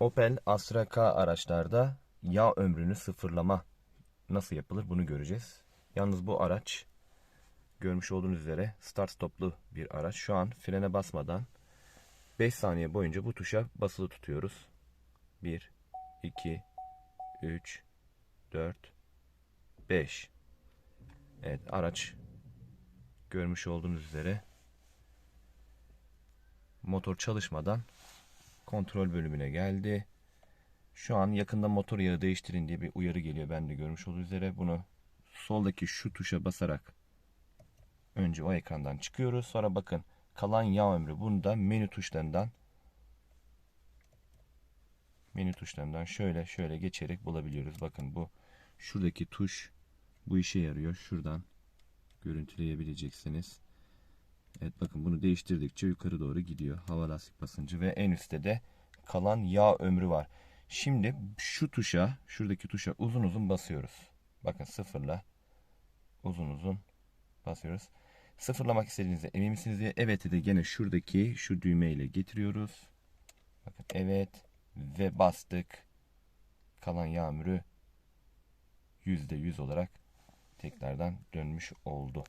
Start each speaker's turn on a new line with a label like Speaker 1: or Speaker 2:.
Speaker 1: Opel Astra K araçlarda yağ ömrünü sıfırlama nasıl yapılır bunu göreceğiz. Yalnız bu araç görmüş olduğunuz üzere start stoplu bir araç. Şu an frene basmadan 5 saniye boyunca bu tuşa basılı tutuyoruz. 1 2 3 4 5 Evet araç görmüş olduğunuz üzere motor çalışmadan kontrol bölümüne geldi. Şu an yakında motor yağı değiştirin diye bir uyarı geliyor. Ben de görmüş olduğunuz üzere bunu soldaki şu tuşa basarak önce o ekrandan çıkıyoruz. Sonra bakın kalan yağ ömrü bunu da menü tuşlarından menü tuşlarından şöyle şöyle geçerek bulabiliyoruz. Bakın bu şuradaki tuş bu işe yarıyor. Şuradan görüntüleyebileceksiniz. Evet bakın bunu değiştirdikçe yukarı doğru gidiyor. Hava lastik basıncı ve en üstte de kalan yağ ömrü var. Şimdi şu tuşa, şuradaki tuşa uzun uzun basıyoruz. Bakın sıfırla uzun uzun basıyoruz. Sıfırlamak istediğinizde emin misiniz diye evet'i de gene şuradaki şu düğme ile getiriyoruz. Bakın evet ve bastık. Kalan yağ ömrü %100 olarak tekrardan dönmüş oldu.